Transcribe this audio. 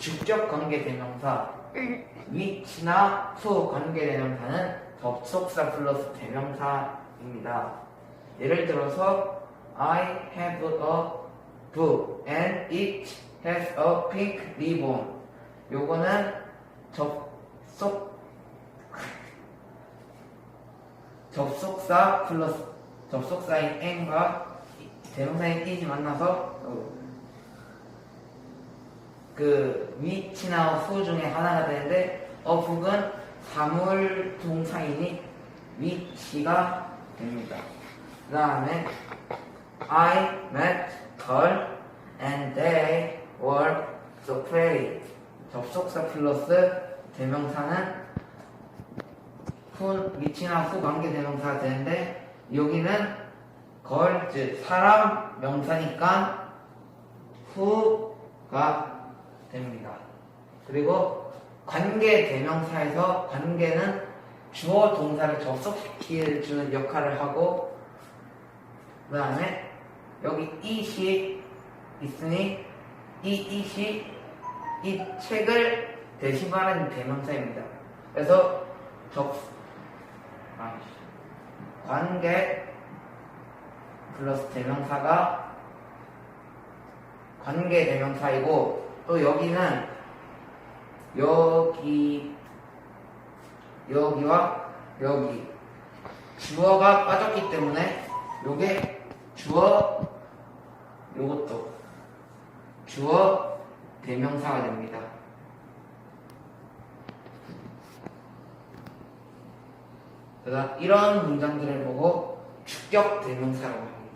주격 관계 대명사 위치나 수 관계 대명사는 접속사 플러스 대명사입니다. 예를 들어서 I have a book and it has a pink ribbon. 요거는 접속 접속사 플러스 접속사인 n과 대명사인 is이 만나서 그 위치나 수 중에 하나가 되는데 어북은 사물 동사이니 위치가 됩니다. 그 다음에 I met her and they were so pretty. 접속사 플러스 대명사는 후, 위치나 후 관계 대명사가 되는데 여기는 걸, 즉 사람 명사니까 후가 됩니다. 그리고 관계 대명사에서 관계는 주어 동사를 접속시켜 주는 역할을 하고 그 다음에 여기 it이 있으니 이 it이 이 책을 대신하는 대명사입니다. 그래서 접. 관계 플러스 대명사가 관계 대명사이고 또 여기는 여기 여기와 여기 주어가 빠졌기 때문에 요게 주어 요것도 주어 대명사가 됩니다. 그래서 이런 문장들을 보고 주격 대명사라고 합니다.